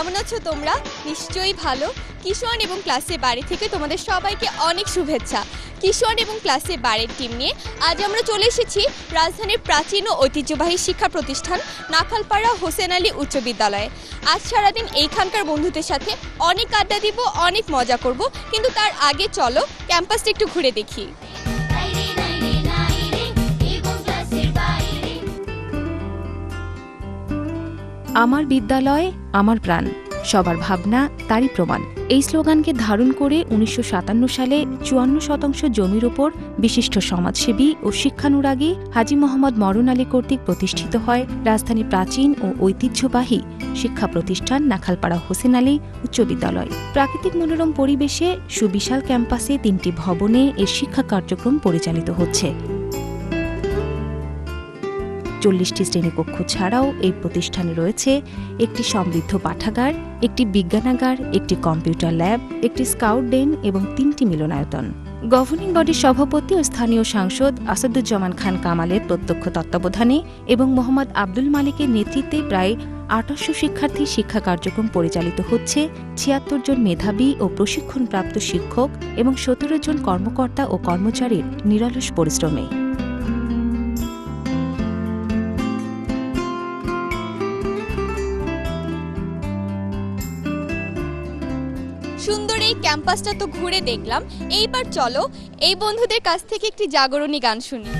কেমন আছো তোমরা? নিশ্চয়ই ভালো। কিশোর এবং ক্লাসে বাড়ি থেকে তোমাদের সবাইকে অনেক শুভেচ্ছা। কিশোর এবং ক্লাসে বাড়ির টিম নিয়ে আজ আমরা চলে এসেছি রাজধানীর প্রাচীন ও ঐতিহ্যবাহী শিক্ষা প্রতিষ্ঠান নাখালপাড়া হোসেন আলী উচ্চ বিদ্যালয়ে। আজ সারাদিন এইখানকার বন্ধুদের সাথে অনেক আড্ডা দিব, অনেক মজা করব, কিন্তু তার আগে চলো ক্যাম্পাসটা একটু ঘুরে দেখি। আমার বিদ্যালয়, আমার প্রাণ। সবার ভাবনা তারই প্রমাণ। এই স্লোগানকে ধারণ করে উনিশশো সাতান্ন সালে চুয়ান্ন শতাংশ জমির ওপর বিশিষ্ট সমাজসেবী ও শিক্ষানুরাগী হাজি মোহাম্মদ মরণ আলী কর্তৃক প্রতিষ্ঠিত হয় রাজধানী প্রাচীন ও ঐতিহ্যবাহী শিক্ষা প্রতিষ্ঠান নাখালপাড়া হোসেন আলী উচ্চ বিদ্যালয়। প্রাকৃতিক মনোরম পরিবেশে সুবিশাল ক্যাম্পাসে তিনটি ভবনে এর শিক্ষা কার্যক্রম পরিচালিত হচ্ছে। চল্লিশটি শ্রেণীকক্ষ ছাড়াও এই প্রতিষ্ঠানে রয়েছে একটি সমৃদ্ধ পাঠাগার, একটি বিজ্ঞানাগার, একটি কম্পিউটার ল্যাব, একটি স্কাউট ডেন এবং তিনটি মিলনায়তন। গভর্নিং বডির সভাপতি ও স্থানীয় সাংসদ আসাদুজ্জামান খান কামালের প্রত্যক্ষ তত্ত্বাবধানে এবং মোহাম্মদ আব্দুল মালিকের নেতৃত্বে প্রায় আঠাশশো শিক্ষার্থী শিক্ষা কার্যক্রম পরিচালিত হচ্ছে, ছিয়াত্তর জন মেধাবী ও প্রশিক্ষণপ্রাপ্ত শিক্ষক এবং সতেরো জন কর্মকর্তা ও কর্মচারীর নিরলস পরিশ্রমে। এই ক্যাম্পাসটা তো ঘুরে দেখলাম। এইবার চলো, এই বন্ধুদের কাছ থেকে একটি জাগরণী গান শুনি।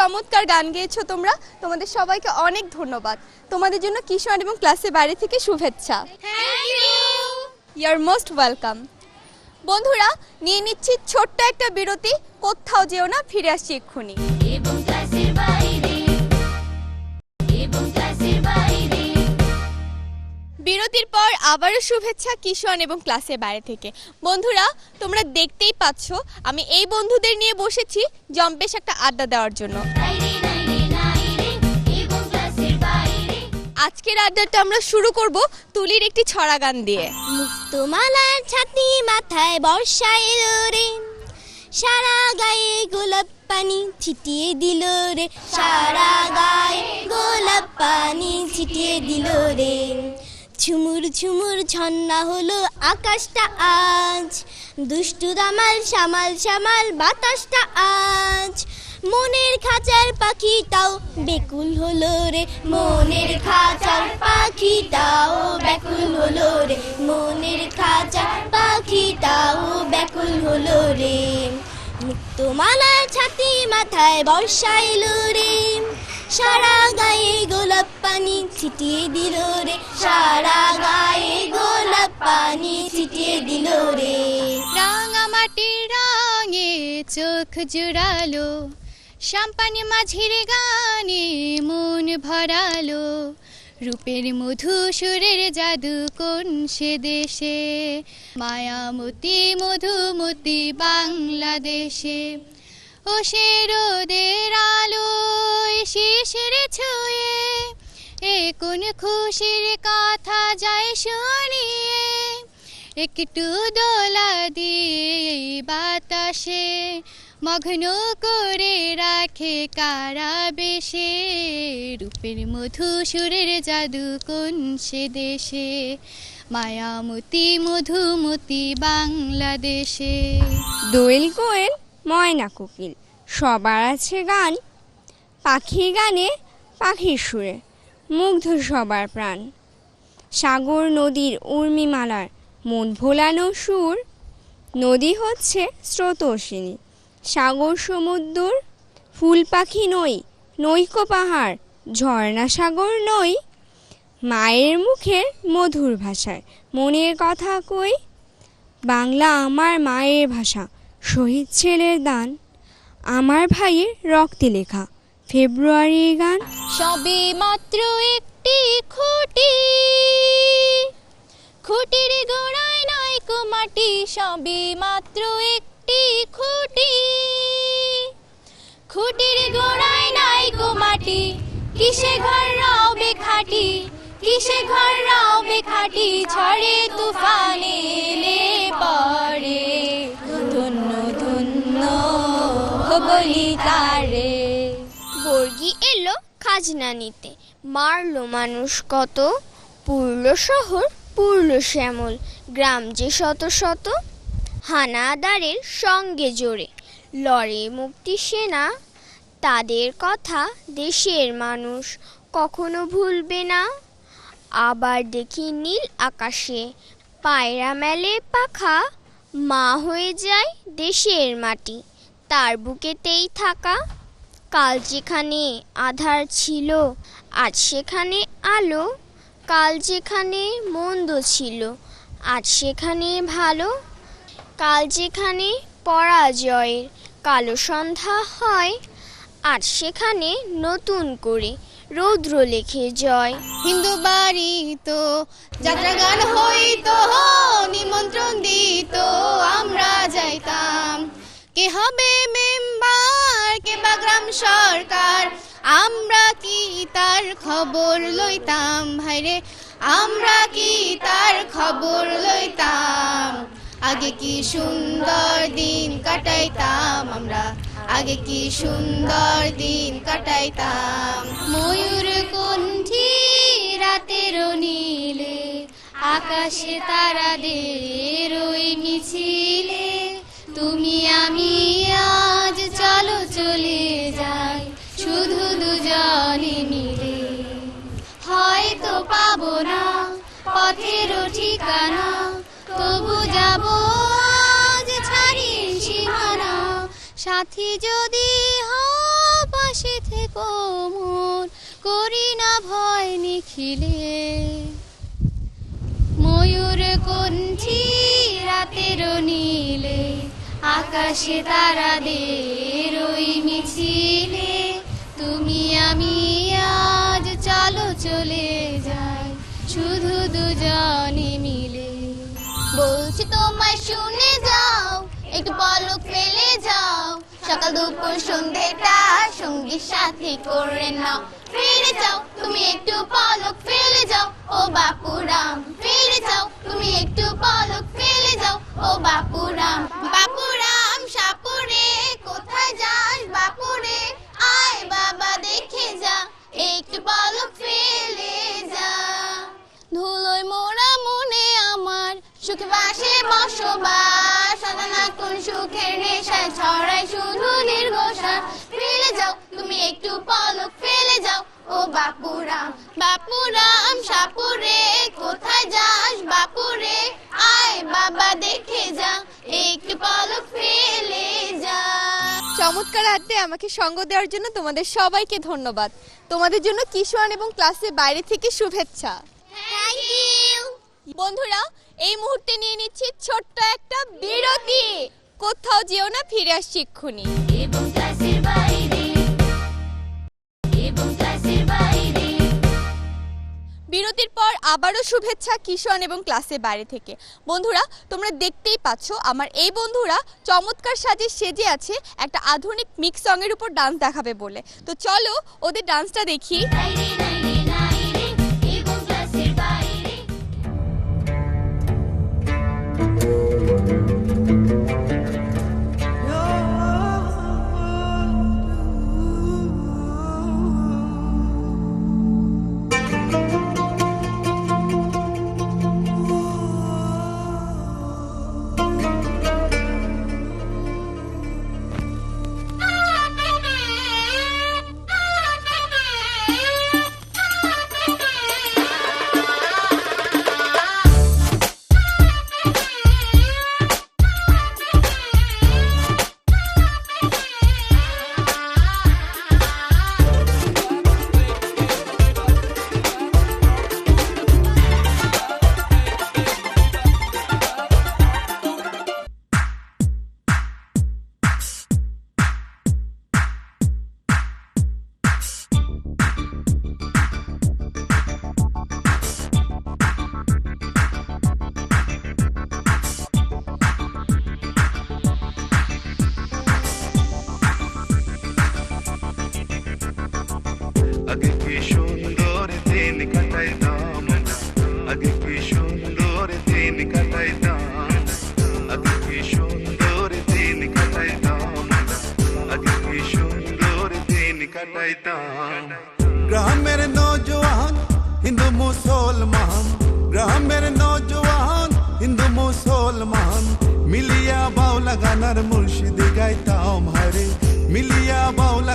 চমৎকার গান গেয়েছো তোমরা। তোমাদের সবাইকে অনেক ধন্যবাদ। তোমাদের জন্য কিশোর এবং ক্লাসে বাড়ি থেকে শুভেচ্ছা। ইউ মোস্ট ওয়েলকাম বন্ধুরা নিয়ে নিচ্ছি ছোট্ট একটা বিরতি। কোথাও যেও না ফিরে আসছি এক্ষুনি। বিরতির পর আবারও শুভেচ্ছা কিশোর এবং ক্লাসের বাইরে থেকে। বন্ধুরা, তোমরা দেখতেই পাচ্ছ, আমি এই বন্ধুদের নিয়ে বসেছি জম্পেশ একটা আড্ডা দেওয়ার জন্য। আজকের আড্ডাটা আমরা শুরু করব তুলির একটি ছড়া গান দিয়ে। মুক্তমালার ছাতি মাথায় বর্ষা এলো রে সারা গায়ে গোলাপ পানি ছিটিয়ে দিল রে। সারা গায়ে গোলাপ পানি ছিটিয়ে দিল রে। ঝুমুর ঝুমুর ঝন্না হলো আকাশটা আজ। দুষ্টু দামাল, সামাল সামাল, বাতাসটা আজ। মনের খাঁচার পাখিটাও বেকুল হলো রে। মনের খাঁচার পাখিটাও ব্যাকুল হলো রে। মনের খাঁচার পাখিটাও ব্যাকুল হলো রে। মুক্তমালার ছাতি মাথায় বর্ষা এলো রে। সারা গায়ে গোলাপ পানি ছিটিয়ে দিল রে। সারা গায়ে গোলাপ পানি ছিটিয়ে দিল রে। রাঙা মাটির রঙে চোখ জুড়ালো, সাম্পানি মাঝির গানে মন ভরালো। রূপের মধু সুরের জাদু কোন সে দেশে? মায়ামতি মধুমতি বাংলাদেশে। ও সে রোদের আলো শিশির ছুঁয়ে এ কোন খুশির কথা যায় শুনিয়ে, একটু দোলা দিয়ে বাতাসে মগ্ন করে রাখে কারা বেশে রূপের মধু সুরের জাদু কোন সে দেশে? মায়ামতি মধুমতি বাংলাদেশে। দোয়েল কোয়েল ময়না কোকিল। সবার আছে গান, পাখির গানে, পাখির সুরে, মুগ্ধ সবার প্রাণ। সাগর নদীর উর্মিমালার মন ভোলানো সুর, নদী হচ্ছে স্রোতস্বিনী। সাগর সমুদ্র ফুল পাখি নই, নৈক পাহাড়, ঝর্ণা সাগর নই। মায়ের মুখে মধুর ভাষায় মনের কথা কই, বাংলা আমার মায়ের ভাষা শহীদ ছেলের দান আমার ভাইয়ের রক্তে লেখা। ফেব্রুয়ারি গান। সবে মাত্র একটি খুঁটি। খুঁটির গোড়ায় নাই মাটি, সবে মাত্র একটি খুঁটি। খুঁটির গোড়ায় নাই মাটি, কিসে ঘর রবে খাটি? কিসে ঘর রবে খাটি? ঝড়ে তুফানে ধন্য বলি তারে বর্গি এলো খাজনা নিতে। মারলো মানুষ কত? পুরল শহর পুরল শ্যামল। গ্রাম যে শত শত, হানাদারের সঙ্গে জোরে। লড়ে মুক্তি সেনা, তাদের কথা দেশের মানুষ কখনো ভুলবে না। আবার দেখি নীল আকাশে পায়রা মেলে পাখা, মা হয়ে যায় দেশের মাটি। তার বুকেতেই থাকা। কাল যেখানে আধার ছিল, আজ সেখানে আলো। কাল যেখানে মন্দ ছিল, আজ সেখানে ভালো। কাল যেখানে পরাজয়ের, কালো সন্ধ্যা হয়, আজ সেখানে নতুন করে রৌদ্র লেখে জয়। হিন্দু বাড়ি তো, যাত্রা গান হইতো, নিমন্ত্রণ দিত, আমরা যাইতাম। কে হবে মেম্বার? কে বা গ্রাম সরকার? আমরা কি তার খবর লইতাম? ভাইরে, আমরা কি তার খবর লইতাম? আগে কি সুন্দর দিন কাটাইতাম? আমরা আগে কি সুন্দর দিন কাটাইতাম? ময়ূর কণ্ঠী রাতের নীলে, আকাশে তারাদের ওই মিছিলে তুমি আমি আজ চলো চলে যাই, শুধু দুজনে মিলে। হয়তো পাবো না পথের ঠিকানা, তবু যাব আজ ছাড়ি সীমানা। সাথী যদি হও পাশে থেকো মোর করি না ভয় নিখিলে। ময়ূর কণ্ঠী রাতের নীলে আকাশে তারাদের ওই মিছিলে তুমি, আমি, আজ চলো চলে যাই। শুধু দুজনে মিলে। বলছি, তোমায় শুনে যাও, একটু পলক ফেলে যাও। সকাল, দুপুর, সন্ধেটা সঙ্গীর সাথে করে নাও। ফিরে যাও, তুমি একটু পলক ফেলে যাও। ও বাপুরাম, ফিরে যাও, তুমি একটু পলক ফেলে যাও। ও বাপুরাম বাপুরাম বসবাস কোন সুখের ছড়াই শুধু নির্ঘোষাস ফেলে যাও তুমি একটু পলক ফেলে যাও। ও বাপুরাম বাপুরাম সাপুরে কোথায় যাস বাপুরে? আয় বাবা দেখে যা একটু পলক ফেলে যা। চমৎকার আড্ডে আমাকে সঙ্গ দেওয়ার জন্য তোমাদের সবাইকে ধন্যবাদ। তোমাদের জন্য কিশোয়ান এবং ক্লাসের বাইরে থেকে শুভেচ্ছা। বন্ধুরা এই মুহূর্তে নিয়ে নিচ্ছি ছোট্ট একটা বিরতি। কোথাও যেও না ফিরে আসছি এক্ষুনি। এবং ক্লাসের বাইরে। এবং ক্লাসের বাইরে। বিরতির পর আবারও শুভেচ্ছা কিশোয়ান এবং ক্লাসের বাইরে থেকে। বন্ধুরা তোমরা দেখতেই পাচ্ছ আমার এই বন্ধুরা চমৎকার সাজে সেজে আছে একটা আধুনিক মিক্স সঙের উপর ডান্স দেখাবে বলে। তো চলো ওদের ডান্সটা দেখি।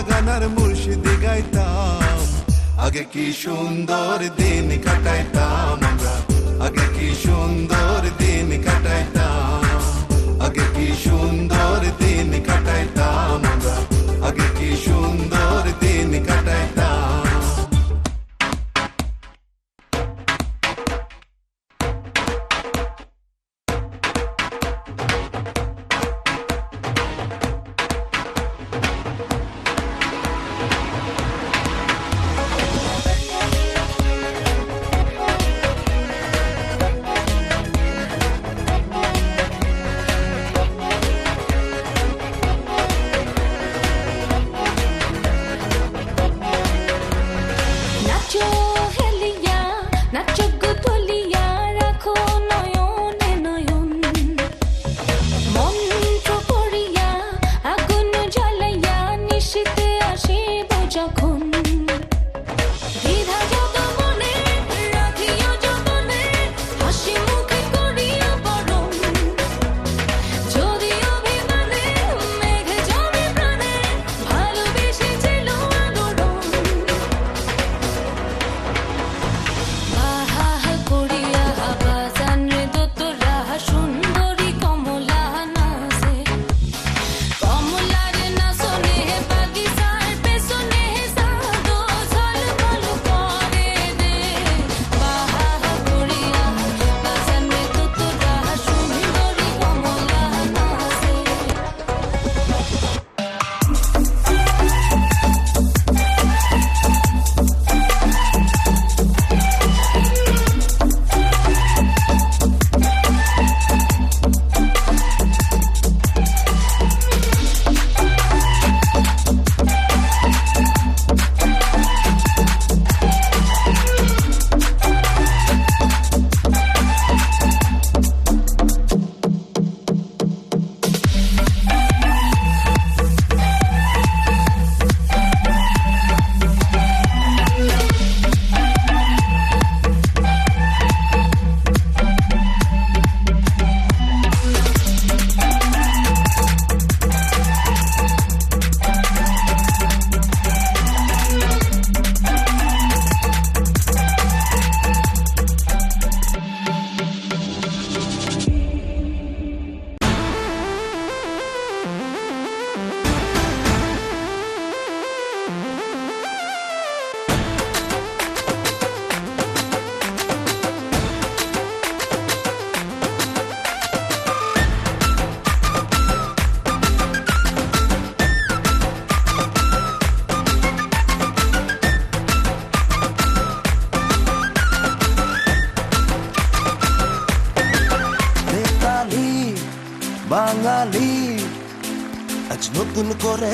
গানার মুর্শিদি গাইতাম। আগে কি সুন্দর দিন কাটাইতাম আগে কি সুন্দর দিন কাটাইতাম। আগে কি সুন্দর দিন কাটাইতাম আগে কি সুন্দর দিন কাটাইতাম।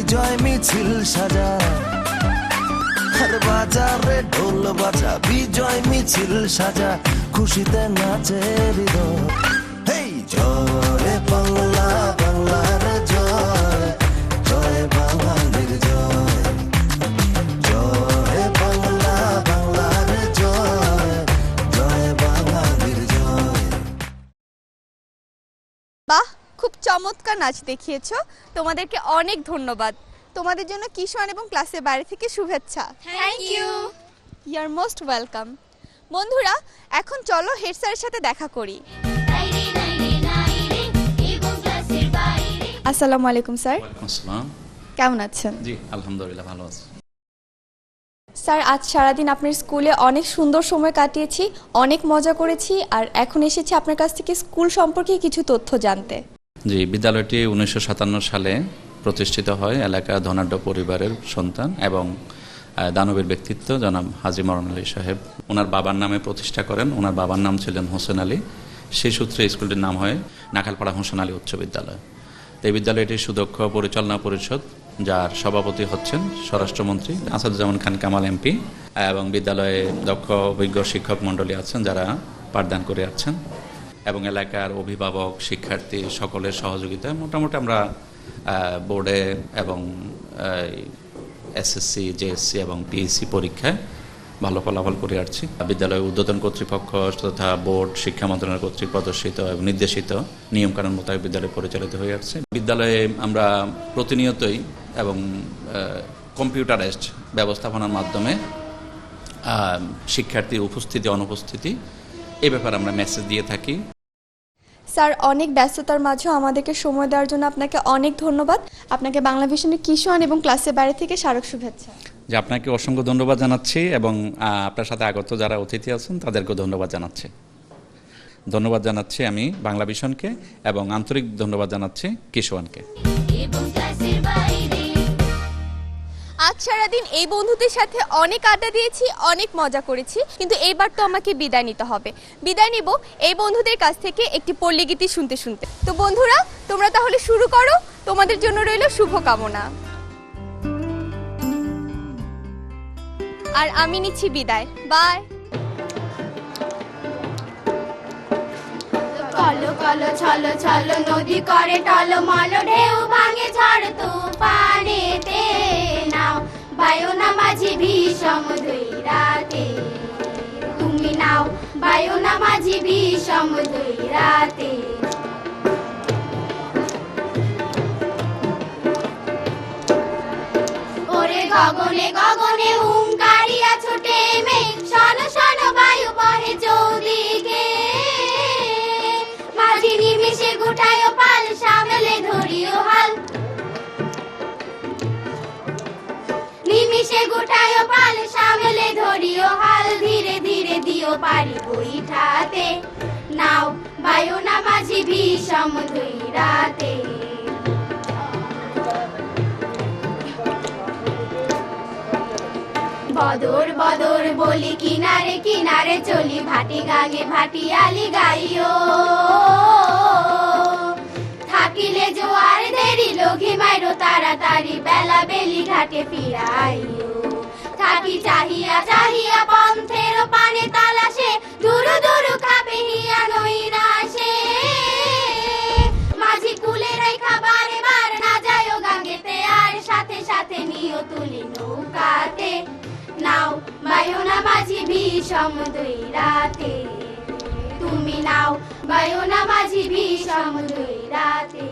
বিজয় মিছিল সাজা। আর বাজারে ঢোল বাজা বিজয় মিছিল সাজা। খুশিতে নাচে হৃদয়। খুব চমৎকার নাচ দেখিয়েছো। তোমাদেরকে অনেক ধন্যবাদ। তোমাদের জন্য কিশোর এবং ক্লাসের বাইরে থেকে শুভেচ্ছা। Thank you you are most welcome বন্ধুরা এখন চলো হেড স্যারের সাথে দেখা করি। আসসালামু আলাইকুম স্যার। আসসালাম। কেমন আছেন? জি আলহামদুলিল্লাহ ভালো আছি। স্যার আজ সারাদিন আপনার স্কুলে অনেক সুন্দর সময় কাটিয়েছি অনেক মজা করেছি আর এখন এসেছি আপনার কাছ থেকে স্কুল সম্পর্কে কিছু তথ্য জানতে। জি, বিদ্যালয়টি উনিশশো সাতান্ন সালে প্রতিষ্ঠিত হয় এলাকা ধনাঢ্য পরিবারের সন্তান এবং দানবীর ব্যক্তিত্ব জনাব হাজি মরণ আলী সাহেব। ওনার বাবার নামে প্রতিষ্ঠা করেন। ওনার বাবার নাম ছিলেন হোসেন আলী। সেই সূত্রে স্কুলটির নাম হয় নাখালপাড়া হোসেন আলী উচ্চ বিদ্যালয়। এই বিদ্যালয়টি সুদক্ষ পরিচালনা পরিষদ, যার সভাপতি হচ্ছেন স্বরাষ্ট্রমন্ত্রী আসাদুজ্জামান খান কামাল এমপি এবং বিদ্যালয়ে দক্ষ অভিজ্ঞ শিক্ষক মণ্ডলী আছেন যারা পাঠদান করে আছেন এবং এলাকার অভিভাবক, শিক্ষার্থী সকলের সহযোগিতায় মোটামুটি আমরা বোর্ডে এবং এসএসসি জেএসসি এবং পিএসসি পরীক্ষায় ভালো ফলাফল করে আসছি। বিদ্যালয় উদ্বোধন কর্তৃপক্ষ তথা বোর্ড, শিক্ষা মন্ত্রণালয় কর্তৃক প্রদর্শিত এবং নির্দেশিত নিয়মকানুন মোতাবেক বিদ্যালয় পরিচালিত হয়ে আসছে। বিদ্যালয়ে আমরা প্রতিনিয়তই এবং কম্পিউটারাইজড ব্যবস্থাপনার মাধ্যমে শিক্ষার্থীর উপস্থিতি, অনুপস্থিতি এ ব্যাপারে আমরা মেসেজ দিয়ে থাকি। স্যার অনেক ব্যস্ততার মাঝেও আমাদেরকে সময় দেওয়ার জন্য আপনাকে অনেক ধন্যবাদ। আপনাকে বাংলা ভিশনের কিশোর এবং ক্লাসের বাইরে থেকে স্মারক শুভেচ্ছা। যে আপনাকে অসংখ্য ধন্যবাদ জানাচ্ছি এবং আপনার সাথে আগত যারা অতিথি আছেন তাদেরকেও ধন্যবাদ জানাচ্ছি। ধন্যবাদ জানাচ্ছি আমি বাংলা ভিশনকে এবং আন্তরিক ধন্যবাদ জানাচ্ছি কিশোয়ানকে এবং ক্লাসের বাইরে আজ সারাদিন এই বন্ধুদের সাথে অনেক আড্ডা দিয়েছি, অনেক মজা করেছি, কিন্তু এইবার তো আমাকে বিদায় নিতে হবে। বিদায় নিব এই বন্ধুদের কাছ থেকে একটি পল্লী গীতি শুনতে শুনতে। তো বন্ধুরা, তোমরা তাহলে শুরু করো। তোমাদের জন্য রইল শুভকামনা। আর আমি নিচ্ছি বিদায়। বাই কলো কলো, ছলো ছলো, নদী করে টলো মলো ঢেউ মাঝি বিষম দুই রাতে। তুমি নাও, বায়ু না মাঝি বিষম দুই রাতে। ওরে গগনে গগনে হুঙ্কারিয়া ছোটে মেঘ শন শন বায়ু বহে চৌদিকে। মাঝি নিমিষে গুটায় পাল সামলে ধরিও হাল। নিমিষে গুটায় পাল সামলে ধরিও হাল, ধীরে ধীরে দিও পারি বইঠাতে নাও, বায়ু না মাঝি বিষম দুই রাতে। বদর বদর বলি কিনারে কিনারে চলি, ভাটি গাঙে ভাটি আলি গাইও। বেলা বেলি ঘাটে ফিরাইও। থাকি চাহিয়া চাহিয়া পন্থের পানে তালাশে, দুরু দুরু খাপে হিয়া মাঝি কুলে রেখা বারে বার না যায় গাঙ্গেতে, আর সাথে সাথে নিও তুলি নৌকাতে। নাও বায়ুনা মাঝি বিষম দুই রাতে। তুমি নাও বায়ুনা মাঝি বিষম দুই রাতে।